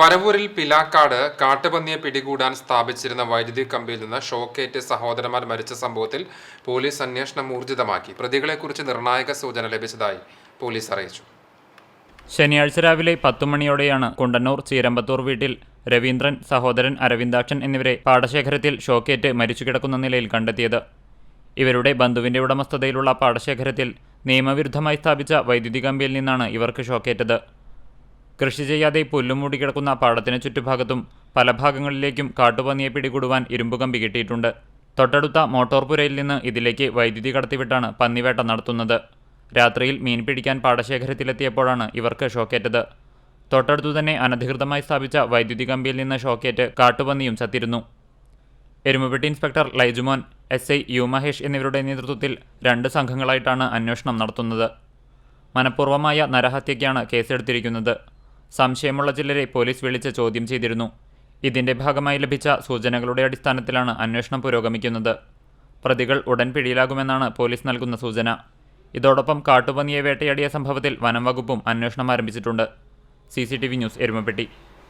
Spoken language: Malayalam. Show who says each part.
Speaker 1: വരവൂരിൽ പിലാക്കാട് കാട്ടുപന്നിയെ പിടികൂടാൻ സ്ഥാപിച്ചിരുന്ന വൈദ്യുതി കമ്പിയിൽ നിന്ന് ഷോക്കേറ്റ് സഹോദരന്മാർ മരിച്ച സംഭവത്തിൽ പോലീസ് അന്വേഷണം ഊർജിതമാക്കി. പ്രതികളെക്കുറിച്ച് നിർണായക സൂചന ലഭിച്ചതായി പോലീസ് അറിയിച്ചു.
Speaker 2: ശനിയാഴ്ച രാവിലെ പത്തുമണിയോടെയാണ് കുണ്ടന്നൂർ ചീരമ്പത്തൂർ വീട്ടിൽ രവീന്ദ്രൻ സഹോദരൻ അരവിന്ദാക്ഷൻ എന്നിവരെ പാടശേഖരത്തിൽ ഷോക്കേറ്റ് മരിച്ചു കിടക്കുന്ന നിലയിൽ കണ്ടെത്തിയത്. ഇവരുടെ ബന്ധുവിന്റെ ഉടമസ്ഥതയിലുള്ള പാടശേഖരത്തിൽ നിയമവിരുദ്ധമായി സ്ഥാപിച്ച വൈദ്യുതി കമ്പിയിൽ നിന്നാണ് ഇവർക്ക് ഷോക്കേറ്റത്. കൃഷി ചെയ്യാതെ പുല്ലുമൂടി കിടക്കുന്ന പാടത്തിന് ചുറ്റുഭാഗത്തും പല ഭാഗങ്ങളിലേക്കും കാട്ടുപന്നിയെ പിടികൂടുവാൻ ഇരുമ്പുകമ്പി കിട്ടിയിട്ടുണ്ട്. തൊട്ടടുത്ത മോട്ടോർപുരയിൽ നിന്ന് ഇതിലേക്ക് വൈദ്യുതി കടത്തിവിട്ടാണ് പന്നിവേട്ട നടത്തുന്നത്. രാത്രിയിൽ മീൻ പിടിക്കാൻ പാടശേഖരത്തിലെത്തിയപ്പോഴാണ് ഇവർക്ക് ഷോക്കേറ്റത്. തൊട്ടടുത്തു തന്നെ അനധികൃതമായി സ്ഥാപിച്ച വൈദ്യുതി കമ്പിയിൽ നിന്ന് ഷോക്കേറ്റ് കാട്ടുപന്നിയും ചത്തിരുന്നു. Erumapetty inspector Laijumon S I U Mahesh എന്നിവരുടെ നേതൃത്വത്തിൽ രണ്ട് സംഘങ്ങളായിട്ടാണ് അന്വേഷണം നടത്തുന്നത്. മനഃപൂർവമായ നരഹത്യയ്ക്കാണ് കേസെടുത്തിരിക്കുന്നത്. സംശയമുള്ള ചിലരെ പോലീസ് വിളിച്ച് ചോദ്യം ചെയ്തിരുന്നു. ഇതിന്റെ ഭാഗമായി ലഭിച്ച സൂചനകളുടെ അടിസ്ഥാനത്തിലാണ് അന്വേഷണം പുരോഗമിക്കുന്നത്. പ്രതികൾ ഉടൻ പിടിയിലാകുമെന്നാണ് പോലീസ് നൽകുന്ന സൂചന. ഇതോടൊപ്പം കാട്ടുപന്നിയെ വേട്ടയാടിയ സംഭവത്തിൽ വനം വകുപ്പും അന്വേഷണം ആരംഭിച്ചിട്ടുണ്ട്. C news Erumapetty.